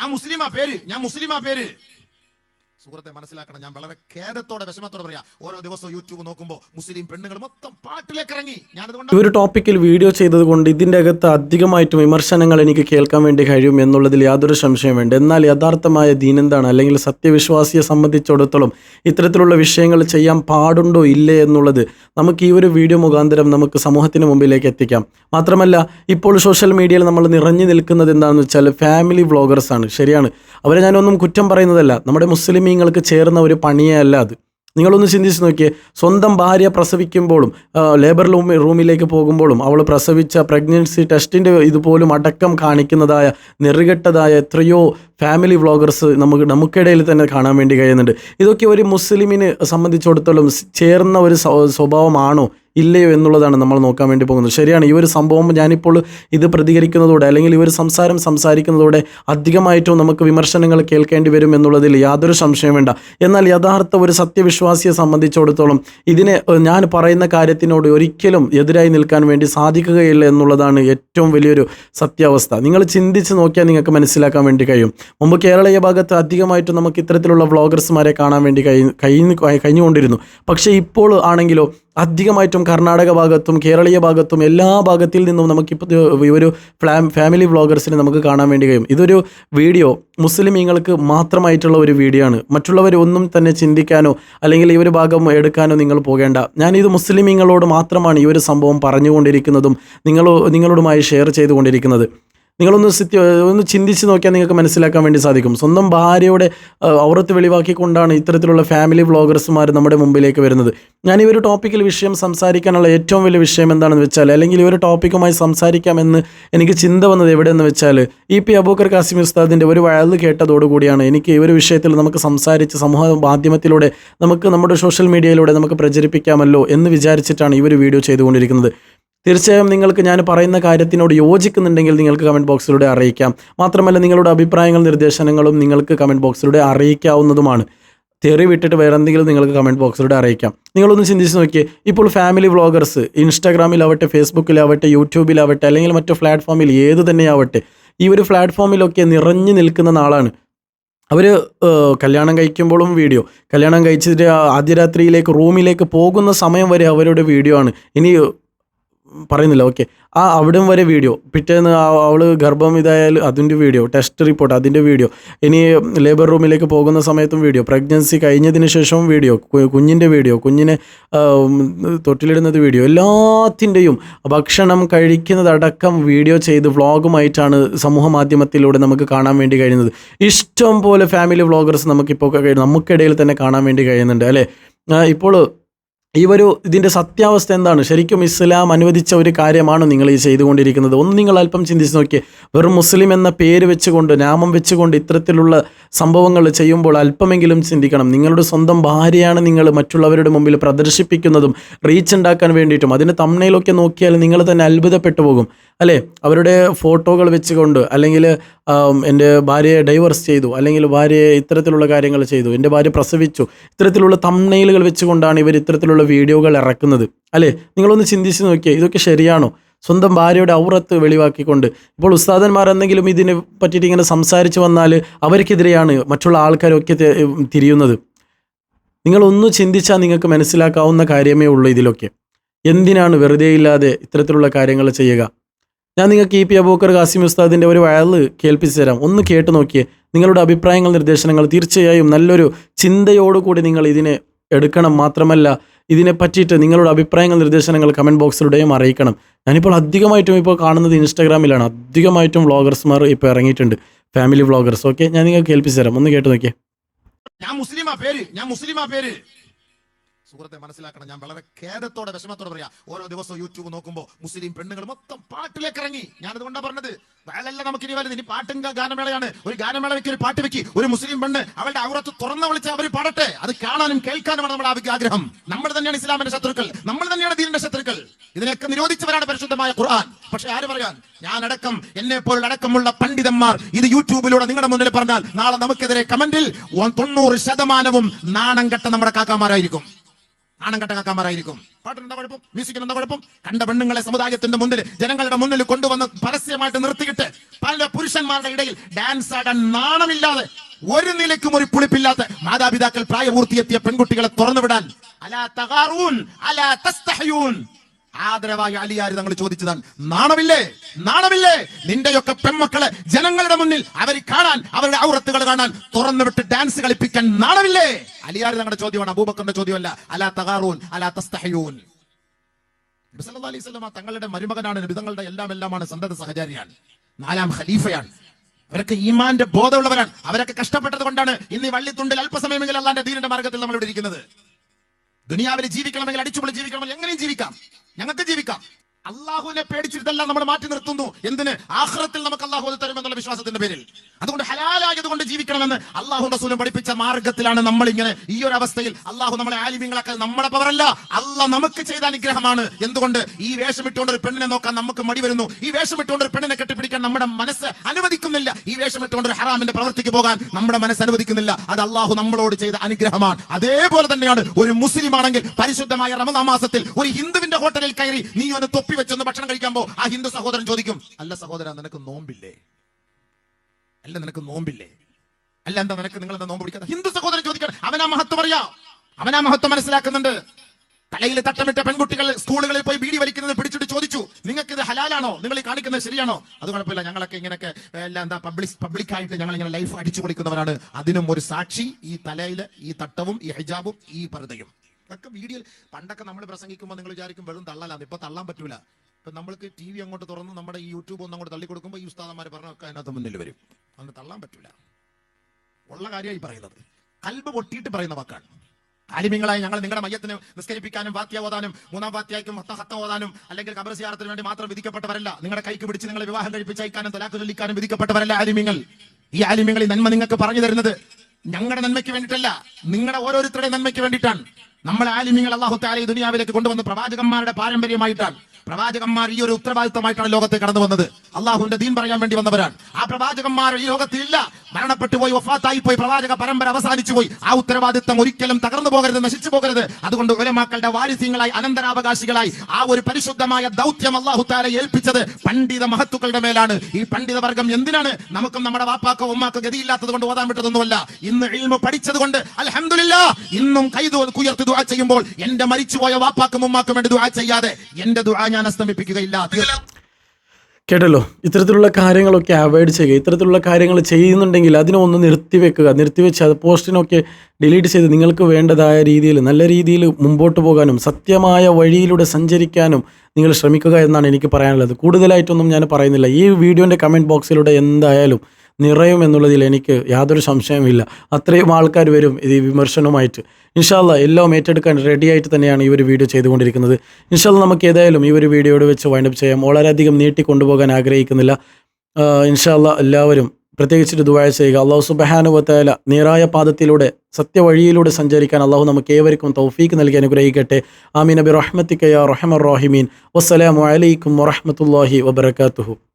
ഞാൻ മുസ്ലിമാ പേര് ഞാൻ മുസ്ലിമാ പേര്. സുഹൃത്തെ മനസ്സിലാക്കണം. ഞാൻ വളരെ ഖേദത്തോടെ വിഷമത്തോടെ പറയാം. ഓരോ ദിവസവും യൂട്യൂബ് നോക്കുമ്പോൾ മുസ്ലിം പെണ്ണുങ്ങൾ മൊത്തം പാട്ടിലേക്ക് ഇറങ്ങി. ഞാനതുകൊണ്ട് ഒരു ടോപ്പിക്കിൽ വീഡിയോ ചെയ്തതുകൊണ്ട് ഇതിന്റെ അകത്ത് അധികമായിട്ട് വിമർശനങ്ങൾ എനിക്ക് കേൾക്കാൻ വേണ്ടി കഴിയും എന്നുള്ളതിൽ യാതൊരു സംശയം വേണ്ട. എന്നാൽ യഥാർത്ഥമായ ദീൻ എന്താണ്? അല്ലെങ്കിൽ സത്യവിശ്വാസിയെ സംബന്ധിച്ചിടത്തോളം ഇത്തരത്തിലുള്ള വിഷയങ്ങൾ ചെയ്യാൻ പാടുണ്ടോ ഇല്ലേ എന്നുള്ളത് നമുക്ക് ഈ ഒരു വീഡിയോ മുഖാന്തരം നമുക്ക് സമൂഹത്തിന് മുമ്പിലേക്ക് എത്തിക്കാം. മാത്രമല്ല ഇപ്പോൾ സോഷ്യൽ മീഡിയയിൽ നമ്മൾ നിറഞ്ഞു നിൽക്കുന്നത് എന്താണെന്ന് വെച്ചാൽ ഫാമിലി വ്ളോഗേഴ്സാണ്. ശരിയാണ്. അവരെ ഞാനൊന്നും കുറ്റം പറയുന്നതല്ല. നമ്മുടെ മുസ്ലിമീങ്ങൾക്ക് ചേർന്ന ഒരു പണിയേ അല്ല അത്. നിങ്ങളൊന്ന് ചിന്തിച്ച് നോക്കിയേ. സ്വന്തം ഭാര്യ പ്രസവിക്കുമ്പോഴും ലേബർ റൂം റൂമിലേക്ക് പോകുമ്പോഴും അവൾ പ്രസവിച്ച പ്രഗ്നൻസി ടെസ്റ്റിന്റെ ഇതുപോലും അടക്കം കാണിക്കുന്നതായ നെറുകെട്ടതായ എത്രയോ ഫാമിലി വ്ളോഗേഴ്സ് നമുക്ക് നമുക്കിടയിൽ തന്നെ കാണാൻ വേണ്ടി കഴിയുന്നുണ്ട്. ഇതൊക്കെ ഒരു മുസ്ലിമിന് സംബന്ധിച്ചിടത്തോളം ചേർന്ന ഒരു സ്വഭാവമാണോ? ഇല്ലയോ എന്നുള്ളതാണ് നമ്മൾ നോക്കാൻ വേണ്ടി പോകുന്നത്. ശരിയാണ് ഈ ഒരു സംഭവം ഞാനിപ്പോൾ ഇത് പ്രതികരിക്കുന്നതോടെ അല്ലെങ്കിൽ ഈ ഒരു സംസാരം സംസാരിക്കുന്നതോടെ അധികമായിട്ടും നമുക്ക് വിമർശനങ്ങൾ കേൾക്കേണ്ടി വരും എന്നുള്ളതിൽ യാതൊരു സംശയം വേണ്ട. എന്നാൽ യഥാർത്ഥ ഒരു സത്യവിശ്വാസിയെ സംബന്ധിച്ചിടത്തോളം ഇതിനെ ഞാൻ പറയുന്ന കാര്യത്തിനോട് ഒരിക്കലും എതിരായി നിൽക്കാൻ വേണ്ടി സാധിക്കുകയില്ല എന്നുള്ളതാണ് ഏറ്റവും വലിയൊരു സത്യാവസ്ഥ. നിങ്ങൾ ചിന്തിച്ച് നോക്കിയാൽ നിങ്ങൾക്ക് മനസ്സിലാക്കാൻ വേണ്ടി കഴിയും. മുമ്പ് കേരളീയ ഭാഗത്ത് അധികമായിട്ട് നമുക്ക് ഇത്തരത്തിലുള്ള വ്ളോഗേഴ്സുമാരെ കാണാൻ വേണ്ടി കഴിഞ്ഞു കഴിഞ്ഞ് കഴിഞ്ഞുകൊണ്ടിരുന്നു. പക്ഷേ ഇപ്പോൾ ആണെങ്കിലോ അധികമായിട്ടും കർണാടക ഭാഗത്തും കേരളീയ ഭാഗത്തും എല്ലാ ഭാഗത്തിൽ നിന്നും നമുക്കിപ്പോൾ ഒരു ഫ്ലാം ഫാമിലി വ്ളോഗേഴ്സിനെ നമുക്ക് കാണാൻ വേണ്ടി കഴിയും. ഇതൊരു വീഡിയോ. മുസ്ലിമീങ്ങൾക്ക് മാത്രമായിട്ടുള്ള ഒരു വീഡിയോ ആണ്. മറ്റുള്ളവർ ഒന്നും തന്നെ ചിന്തിക്കാനോ അല്ലെങ്കിൽ ഈ ഒരു ഭാഗം എടുക്കാനോ നിങ്ങൾ പോകേണ്ട. ഞാൻ ഇത് മുസ്ലിമീങ്ങളോട് മാത്രമാണ് ഈ ഒരു സംഭവം പറഞ്ഞുകൊണ്ടിരിക്കുന്നതും നിങ്ങൾ നിങ്ങളോടുമായി ഷെയർ ചെയ്തുകൊണ്ടിരിക്കുന്നത്. നിങ്ങളൊന്ന് ഒന്ന് ചിന്തിച്ച് നോക്കിയാൽ നിങ്ങൾക്ക് മനസ്സിലാക്കാൻ വേണ്ടി സാധിക്കും. സ്വന്തം ഭാര്യയുടെ ഔറത്ത് വെളിവാക്കിക്കൊണ്ടാണ് ഇത്തരത്തിലുള്ള ഫാമിലി വ്ളോഗേഴ്സുമാർ നമ്മുടെ മുമ്പിലേക്ക് വരുന്നത്. ഞാൻ ഈ ഒരു ടോപ്പിക്കിൽ വിഷയം സംസാരിക്കാനുള്ള ഏറ്റവും വലിയ വിഷയം എന്താണെന്ന് വെച്ചാൽ അല്ലെങ്കിൽ ഈ ഒരു ടോപ്പിക്കുമായി സംസാരിക്കാമെന്ന് എനിക്ക് ചിന്ത വന്നത് എവിടെയെന്ന് വെച്ചാൽ ഇ പി അബൂക്കർ കാസിം ഉസ്താദിന്റെ ഒരു വഴൽ കേട്ടതോടുകൂടിയാണ് എനിക്ക് ഈ ഒരു വിഷയത്തിൽ നമുക്ക് സംസാരിച്ച് സമൂഹ മാധ്യമത്തിലൂടെ നമുക്ക് നമ്മുടെ സോഷ്യൽ മീഡിയയിലൂടെ നമുക്ക് പ്രചരിപ്പിക്കാമല്ലോ എന്ന് വിചാരിച്ചിട്ടാണ് ഈ ഒരു വീഡിയോ ചെയ്തുകൊണ്ടിരിക്കുന്നത്. തീർച്ചയായും നിങ്ങൾക്ക് ഞാൻ പറയുന്ന കാര്യത്തിനോട് യോജിക്കുന്നുണ്ടെങ്കിൽ നിങ്ങൾക്ക് കമന്റ് ബോക്സിലൂടെ അറിയിക്കാം. മാത്രമല്ല നിങ്ങളുടെ അഭിപ്രായങ്ങളും നിർദ്ദേശങ്ങളും നിങ്ങൾക്ക് കമന്റ് ബോക്സിലൂടെ അറിയിക്കാവുന്നതുമാണ്. തെറി വിട്ടിട്ട് വേറെ എന്തെങ്കിലും നിങ്ങൾക്ക് കമന്റ് ബോക്സിലൂടെ അറിയിക്കാം. നിങ്ങളൊന്ന് ചിന്തിച്ച് നോക്കിയേ ഇപ്പോൾ ഫാമിലി വ്ളോഗേഴ്സ് ഇൻസ്റ്റാഗ്രാമിലാവട്ടെ ഫേസ്ബുക്കിലാവട്ടെ യൂട്യൂബിലാവട്ടെ അല്ലെങ്കിൽ മറ്റു പ്ലാറ്റ്ഫോമിൽ ഏത് തന്നെയാവട്ടെ ഈ ഒരു പ്ലാറ്റ്ഫോമിലൊക്കെ നിറഞ്ഞു നിൽക്കുന്ന നാളാണ്. അവർ കല്യാണം കഴിക്കുമ്പോഴും വീഡിയോ കല്യാണം കഴിച്ചിട്ട് ആദ്യ രാത്രിയിലേക്ക് റൂമിലേക്ക് പോകുന്ന സമയം വരെ അവരുടെ വീഡിയോ ആണ്. ഇനി പറയുന്നില്ല. ഓക്കെ ആ അവിടം വരെ വീഡിയോ പിറ്റേന്ന് അവൾ ഗർഭം ഇതായാൽ അതിന്റെ വീഡിയോ ടെസ്റ്റ് റിപ്പോർട്ട് അതിന്റെ വീഡിയോ ഇനി ലേബർ റൂമിലേക്ക് പോകുന്ന സമയത്തും വീഡിയോ പ്രഗ്നൻസി കഴിഞ്ഞതിന് ശേഷവും വീഡിയോ കുഞ്ഞിന്റെ വീഡിയോ കുഞ്ഞിനെ തൊട്ടിലിടുന്നത് വീഡിയോ എല്ലാത്തിന്റെയും ഭക്ഷണം കഴിക്കുന്നതടക്കം വീഡിയോ ചെയ്ത് വ്ളോഗുമായിട്ടാണ് സമൂഹ മാധ്യമത്തിലൂടെ നമുക്ക് കാണാൻ വേണ്ടി കഴിയുന്നത്. ഇഷ്ടം പോലെ ഫാമിലി വ്ളോഗേഴ്സ് നമുക്കിപ്പോൾ നമുക്കിടയിൽ തന്നെ കാണാൻ വേണ്ടി കഴിയുന്നുണ്ട് അല്ലേ? ഇപ്പോൾ ഈ ഒരു ഇതിന്റെ സത്യാവസ്ഥ എന്താണ്? ശരിക്കും ഇസ്ലാം അനുവദിച്ച ഒരു കാര്യമാണ് നിങ്ങൾ ഈ ചെയ്തുകൊണ്ടിരിക്കുന്നത്. ഒന്ന് നിങ്ങൾ അല്പം ചിന്തിച്ച് നോക്കിയേ. വെറും മുസ്ലിം എന്ന പേര് വെച്ചുകൊണ്ട് നാമം വെച്ചുകൊണ്ട് ഇത്തരത്തിലുള്ള സംഭവങ്ങൾ ചെയ്യുമ്പോൾ അല്പമെങ്കിലും ചിന്തിക്കണം. നിങ്ങളുടെ സ്വന്തം ഭാര്യയാണ് നിങ്ങൾ മറ്റുള്ളവരുടെ മുമ്പിൽ പ്രദർശിപ്പിക്കുന്നതും റീച്ച് ഉണ്ടാക്കാൻ വേണ്ടിയിട്ടും. അതിന് തമ്മനയിലൊക്കെ നോക്കിയാൽ നിങ്ങൾ തന്നെ അത്ഭുതപ്പെട്ടു പോകും. അല്ലേ? അവരുടെ ഫോട്ടോകൾ വെച്ചുകൊണ്ട് അല്ലെങ്കിൽ എന്റെ ഭാര്യയെ ഡൈവേഴ്സ് ചെയ്തു അല്ലെങ്കിൽ ഭാര്യയെ ഇത്തരത്തിലുള്ള കാര്യങ്ങൾ ചെയ്തു എന്റെ ഭാര്യ പ്രസവിച്ചു ഇത്തരത്തിലുള്ള തമ്മനയിലുകൾ വെച്ചുകൊണ്ടാണ് ഇവർ ഇത്തരത്തിലുള്ള വീഡിയോകൾ ഇറക്കുന്നത്. അല്ലേ? നിങ്ങളൊന്ന് ചിന്തിച്ച് നോക്കിയേ ഇതൊക്കെ ശരിയാണോ? സ്വന്തം ഭാര്യയുടെ ഔറത്ത് വെളിവാക്കിക്കൊണ്ട്. ഇപ്പോൾ ഉസ്താദന്മാർ എന്തെങ്കിലും ഇതിനെ പറ്റിയിട്ട് ഇങ്ങനെ സംസാരിച്ച് വന്നാൽ അവർക്കെതിരെയാണ് മറ്റുള്ള ആൾക്കാരൊക്കെ തിരിയുന്നത്. നിങ്ങളൊന്ന് ചിന്തിച്ചാൽ നിങ്ങൾക്ക് മനസ്സിലാക്കാവുന്ന കാര്യമേ ഉള്ളൂ ഇതിലൊക്കെ. എന്തിനാണ് വെറുതെ ഇല്ലാതെ ഇത്തരത്തിലുള്ള കാര്യങ്ങൾ ചെയ്യുക? ഞാൻ നിങ്ങൾക്ക് ഇ പി അബൂക്കർ ഖാസിം ഉസ്താദിന്റെ ഒരു വയൽ കേൾപ്പിച്ചു തരാം ഒന്ന് കേട്ട് നോക്കിയേ. നിങ്ങളുടെ അഭിപ്രായങ്ങൾ നിർദ്ദേശങ്ങൾ തീർച്ചയായും നല്ലൊരു ചിന്തയോടുകൂടി നിങ്ങൾ ഇതിനെ എടുക്കണം. മാത്രമല്ല ഇതിനെ പറ്റിയിട്ട് നിങ്ങളുടെ അഭിപ്രായങ്ങൾ നിർദ്ദേശങ്ങൾ കമന്റ് ബോക്സിലൂടെയും അറിയിക്കണം. ഞാനിപ്പോൾ അധികമായിട്ടും ഇപ്പോൾ കാണുന്നത് ഇൻസ്റ്റാഗ്രാമിലാണ്. അധികമായിട്ടും വ്ളോഗേഴ്സ്മാർ ഇപ്പോൾ ഇറങ്ങിയിട്ടുണ്ട്. Family vloggers. ഓക്കെ ഞാൻ നിങ്ങൾക്ക് കേൾപ്പിച്ചു തരാം ഒന്ന് കേട്ട് നോക്കിയേ. ഞാൻ മുസ്ലിമാ പേര്. ഞാൻ മുസ്ലിമാ പേര്. സുഹൃത്തെ മനസ്സിലാക്കണം. ഞാൻ വളരെ ഖേദത്തോടെ വിഷമത്തോടെ പറയാം. ഓരോ ദിവസവും യൂട്യൂബ് നോക്കുമ്പോൾ മുസ്ലിം പെണ്ണുങ്ങൾ മൊത്തം പാട്ടിലേക്ക് ഇറങ്ങി. ഞാൻ അതുകൊണ്ടാണ് പറഞ്ഞത്. വേളല്ല നമുക്ക് ഇനി വലുത്. ഇനി പാട്ടും ഗാനമേളയാണ്. ഒരു ഗാനമേള വെക്കി ഒരു പാട്ട് വെക്കി. ഒരു മുസ്ലിം പെണ്ണ് അവളുടെ ഔറത്ത് തുറന്ന വിളിച്ച് അവർ പാടട്ടെ. അത് കാണാനും കേൾക്കാനുമാണ് നമ്മുടെ ആഗ്ര- ആഗ്രഹം. നമ്മൾ തന്നെയാണ് ഇസ്ലാമിന്റെ ശത്രുക്കൾ. നമ്മൾ തന്നെയാണ് ദീനിന്റെ ശത്രുക്കൾ. ഇതിനൊക്കെ നിരോധിച്ചവരാണ് പരിശുദ്ധമായ ഖുർആൻ. പക്ഷെ ആര് പറയാൻ? ഞാൻ അടക്കം എന്നെ പോലുള്ള അടക്കമുള്ള പണ്ഡിതന്മാർ ഇത് യൂട്യൂബിലൂടെ നിങ്ങളുടെ മുന്നിൽ പറഞ്ഞാൽ നാളെ നമുക്കെതിരെ കമന്റിൽ തൊണ്ണൂറ് ശതമാനവും നാണം കെട്ട നമ്മുടെ കാക്കാമാരായിരിക്കും. ആണം കട്ടക്കാക്കാമാരായിരിക്കും പാട്ടിനെന്താ കുഴപ്പം? മ്യൂസിക്കിനെന്താ കുഴപ്പം? കണ്ട പെണ്ണുങ്ങളെ സമുദായത്തിന്റെ മുന്നിൽ ജനങ്ങളുടെ മുന്നിൽ കൊണ്ടുവന്ന് പരസ്യമായിട്ട് നിർത്തിയിട്ട് പല പുരുഷന്മാരുടെ ഇടയിൽ ഡാൻസ് ആടാൻ നാണമില്ലാതെ ഒരു നിലയ്ക്കും ഒരു പുളിപ്പില്ലാത്ത മാതാപിതാക്കൾ പ്രായപൂർത്തിയെത്തിയ പെൺകുട്ടികളെ തുറന്നുവിടാൻ അലാ തകാറൂൻ അലാ തസ്തഹയൂൻ. ആദരവായി അലിയാർ തങ്ങൾ ചോദിച്ചതാണ് നാണമില്ലേ? നാണമില്ലേ? നിന്റെയൊക്കെ പെൺമക്കളെ ജനങ്ങളുടെ മുന്നിൽ അവർ കാണാൻ അവരുടെ ഔറത്തുകൾ കാണാൻ തുറന്നു വിട്ട് ഡാൻസ് കളിപ്പിക്കാൻ നാണമില്ലേ? അലിയാർ തങ്ങളുടെ ചോദ്യമാണ് അബൂബക്കറിന്റെ ചോദ്യമല്ല. അലാ തകാറൂൻ അലാ തസ്തഹയൂൻ. അലൈഹി തങ്ങളുടെ മരുമകനാണ് നബി തങ്ങളുടെ എല്ലാം എല്ലാമാണ് സന്തത സഹചാരിയാണ് നാലാം ഖലീഫയാണ്. അവരൊക്കെ ഈമാന്റെ ബോധമുള്ളവരാണ്. അവരൊക്കെ കഷ്ടപ്പെട്ടത് കൊണ്ടാണ് ഇന്ന് ഈ വള്ളിത്തുണ്ടിൽ അല്പസമയമെങ്കിലും അല്ലാന്റെ ദീനിന്റെ മാർഗത്തിൽ നമ്മൾ ഇവിടെ ഇരിക്കുന്നത്. ദുനിയാവിൽ ജീവിക്കണമെങ്കിൽ അടിച്ചുപൊളി ജീവിക്കണമെങ്കിൽ എങ്ങനെയും ജീവിക്കാം. ഞങ്ങൾക്ക് ജീവിക്കാം. അള്ളാഹുവിനെ പേടിച്ചിട്ടല്ല നമ്മൾ മാറ്റി നിർത്തുന്നു. എന്തിന്? ആഹ്റത്തിൽ നമുക്ക് അള്ളാഹു തരും തരുമെന്നുള്ള വിശ്വാസത്തിന്റെ പേരിൽ. അതുകൊണ്ട് ഹലാലായത് കൊണ്ട് ജീവിക്കണമെന്ന് അള്ളാഹു റസൂലും പഠിപ്പിച്ച മാർഗത്തിലാണ് നമ്മൾ ഇങ്ങനെ ഈ ഒരു അവസ്ഥയിൽ അള്ളാഹു നമ്മളെ ആലിമ്യങ്ങളൊക്കെ നമ്മുടെ പവറല്ല. അല്ല നമുക്ക് ചെയ്ത അനുഗ്രഹമാണ്. എന്തുകൊണ്ട്? ഈ വേഷം ഇട്ടുകൊണ്ട് ഒരു പെണ്ണിനെ നോക്കാൻ നമുക്ക് മടി വരുന്നു. ഈ വേഷം ഇട്ടുകൊണ്ട് ഒരു പെണ്ണിനെ കെട്ടിപ്പിടിക്കാൻ നമ്മുടെ മനസ്സ് അനുവദിക്കുന്നില്ല. ഈ വേഷം ഇട്ടുകൊണ്ട് ഒരു ഹറാമിന്റെ പ്രവർത്തിക്ക് പോകാൻ നമ്മുടെ മനസ്സ് അനുവദിക്കുന്നില്ല. അത് അള്ളാഹു നമ്മളോട് ചെയ്ത അനുഗ്രഹമാണ്. അതേപോലെ തന്നെയാണ് ഒരു മുസ്ലിം ആണെങ്കിൽ പരിശുദ്ധമായ റമദാ മാസത്തിൽ ഒരു ഹിന്ദുവിന്റെ ഹോട്ടലിൽ കയറി നീ ഒന്ന് വെച്ചൊന്ന് ഭക്ഷണം കഴിക്കാൻ പോ ആ ഹിന്ദു സഹോദരൻ ചോദിക്കും അല്ല സഹോദരൻ നിനക്ക് നോമ്പില്ലേ? അല്ല നിനക്ക് നോമ്പില്ലേ? അല്ല എന്താ നിനക്ക് നിങ്ങൾ എന്താ നോമ്പ് പിടിക്കാത്ത? ഹിന്ദു സഹോദരൻ ചോദിക്കണം അവനാ മഹത്വം അറിയാം അവനാ മഹത്വം മനസ്സിലാക്കുന്നുണ്ട്. തലയിൽ തട്ടമിട്ട പെൺകുട്ടികൾ സ്കൂളുകളിൽ പോയി ബീഡി വലിക്കുന്നത് പിടിച്ചിട്ട് ചോദിച്ചു നിങ്ങൾക്ക് ഇത് ഹലാലാണോ? നിങ്ങൾ ഈ കാണിക്കുന്നത് ശരിയാണോ? അത് കുഴപ്പമില്ല ഞങ്ങളൊക്കെ ഇങ്ങനെയൊക്കെ എല്ലാം എന്താ പബ്ലിക് പബ്ലിക്കായിട്ട് ഞങ്ങൾ ഇങ്ങനെ ലൈഫ് അടിച്ചു കൊടുക്കുന്നവരാണ് അതിനും ഒരു സാക്ഷി ഈ തലയിൽ ഈ തട്ടവും ഈ ഹിജാബും ഈ പർദ്ദയും. ഇതൊക്കെ വീഡിയോയിൽ പണ്ടൊക്കെ നമ്മൾ പ്രസംഗിക്കുമ്പോൾ നിങ്ങൾ വിചാരിക്കും വെറും തള്ളലാണ് ഇപ്പൊ തള്ളാൻ പറ്റൂല. ഇപ്പൊ നമ്മൾക്ക് ടി വി അങ്ങോട്ട് തുറന്ന് നമ്മുടെ ഈ യൂട്യൂബ് ഒന്ന് അങ്ങോട്ട് തള്ളി കൊടുക്കുമ്പോൾ ഈ ഉസ്താദന്മാർ പറഞ്ഞൊക്കെ അതിനകത്ത് മുന്നിൽ വരും. അതുകൊണ്ട് തള്ളാൻ പറ്റൂല. ഉള്ള കാര്യമായി പറയുന്നത്. കൽബ് പൊട്ടിയിട്ട് പറയുന്ന വാക്കാണ്. ആലിമ്യങ്ങളായി ഞങ്ങൾ നിങ്ങളുടെ മയ്യത്തിന് നിസ്കരിപ്പിക്കാനും വാത്യ ഓതാനും മൂന്നാം വാത്യായ്ക്കും ഹത്ത ഓതാനും അല്ലെങ്കിൽ കബർ സിയാറത്തിന് വേണ്ടി മാത്രം വിധിക്കപ്പെട്ടവരല്ല. നിങ്ങളുടെ കൈക്ക് പിടിച്ച് നിങ്ങളെ വിവാഹം കഴിപ്പിച്ചയക്കാനും തലാക്ക് ചൊല്ലിക്കാനും വിധിക്കപ്പെട്ടവരല്ല ആലിമ്യങ്ങൾ ഈ ആലിമ്യങ്ങൾ ഈ നന്മ നിങ്ങൾക്ക് പറഞ്ഞു തരുന്നത് ഞങ്ങളുടെ നന്മയ്ക്ക് വേണ്ടിയിട്ടല്ല നിങ്ങളുടെ ഓരോരുത്തരുടെ നന്മയ്ക്ക് വേണ്ടിയിട്ടാണ്. നമ്മൾ ആലിമ്യങ്ങൾ അള്ളാഹു താല ഈ ദുനിയാവിലേക്ക് കൊണ്ടുവന്ന പ്രവാചകന്മാരുടെ പാരമ്പര്യമായിട്ടാണ് പ്രവാചകന്മാർ ഈ ഒരു ഉത്തരവാദിത്തമായിട്ടാണ് ലോകത്തെ കടന്നു വന്നത്. അള്ളാഹുവിന്റെ ദീൻ പറയാൻ വേണ്ടി വന്നവരാണ്. ആ പ്രവാചകന്മാർ ഈ ലോകത്തിലില്ല. മരണപ്പെട്ടു പോയി വഫാത്തായി പോയി പ്രവാചക പരമ്പര അവസാനിച്ചു പോയി. ആ ഉത്തരവാദിത്തം ഒരിക്കലും തകർന്നു പോകരുത് നശിച്ചു പോകരുത്. അതുകൊണ്ട് ഉലമാക്കളുടെ വാരിസ്യങ്ങളായി അനന്തരാവകാശികളായി ആ ഒരു പരിശുദ്ധമായ ദൗത്യം അള്ളാഹു താരെ ഏൽപ്പിച്ചത് പണ്ഡിത മഹത്തുക്കളുടെ മേലാണ്. ഈ പണ്ഡിത വർഗം എന്തിനാണ്? നമുക്കും നമ്മുടെ വാപ്പാക്ക ഉമ്മാക്കോ ഗതിയില്ലാത്തത് കൊണ്ട് ഓതാൻ വിട്ടതൊന്നുമല്ല. ഇന്ന് ഇൽമ പഠിച്ചത് കൊണ്ട് അലഹമില്ല ഇന്നും കൈ കുയർത്തി ദുആ ചെയ്യുമ്പോൾ എന്റെ മരിച്ചുപോയ വാപ്പാക്കും ഉമ്മാക്കും വേണ്ടി ദുആ ചെയ്യാതെ എന്റെ ദുആ അസ്തമിപ്പിക്കുകയില്ല. തീർച്ച- കേട്ടല്ലോ? ഇത്തരത്തിലുള്ള കാര്യങ്ങളൊക്കെ അവോയ്ഡ് ചെയ്യുക. ഇത്തരത്തിലുള്ള കാര്യങ്ങൾ ചെയ്യുന്നുണ്ടെങ്കിൽ അതിനെ ഒന്ന് നിർത്തിവെക്കുക. നിർത്തിവെച്ച് അത് പോസ്റ്റിനൊക്കെ ഡിലീറ്റ് ചെയ്ത് നിങ്ങൾക്ക് വേണ്ടതായ രീതിയിൽ നല്ല രീതിയിൽ മുമ്പോട്ട് പോകാനും സത്യമായ വഴിയിലൂടെ സഞ്ചരിക്കാനും നിങ്ങൾ ശ്രമിക്കുക എന്നാണ് എനിക്ക് പറയാനുള്ളത്. കൂടുതലായിട്ടൊന്നും ഞാൻ പറയുന്നില്ല. ഈ വീഡിയോന്റെ കമന്റ് ബോക്സിലൂടെ എന്തായാലും നിറയും എന്നുള്ളതിൽ എനിക്ക് യാതൊരു സംശയമില്ല അത്രയും ആൾക്കാർ വരും ഇത് വിമർശനവുമായിട്ട്. ഇൻഷാല്ല എല്ലാം ഏറ്റെടുക്കാൻ റെഡിയായിട്ട് തന്നെയാണ് ഈ ഒരു വീഡിയോ ചെയ്തുകൊണ്ടിരിക്കുന്നത്. ഇൻഷാല്ല നമുക്ക് ഏതായാലും ഈ ഒരു വീഡിയോയോട് വെച്ച് വൈൻഡപ്പ് ചെയ്യാം. വളരെയധികം നീട്ടി കൊണ്ടുപോകാൻ ആഗ്രഹിക്കുന്നില്ല. ഇൻഷാല്ല എല്ലാവരും പ്രത്യേകിച്ചിട്ട് ദുബായ ചെയ്യുക. അള്ളാഹു സുബഹാനുവത്തേല നീറായ പാദത്തിലൂടെ സത്യവഴിയിലൂടെ സഞ്ചരിക്കാൻ അള്ളാഹു നമുക്ക് ഏവർക്കും തൗഫീക്ക് നൽകി അനുഗ്രഹിക്കട്ടെ. ആമീൻ. നബി റഹ്മത്തിക്കയ റഹമർ റഹിമീൻ. വസ്സലാമു അലൈക്കും വറഹമത്തല്ലാഹി വബർക്കാത്തുഹു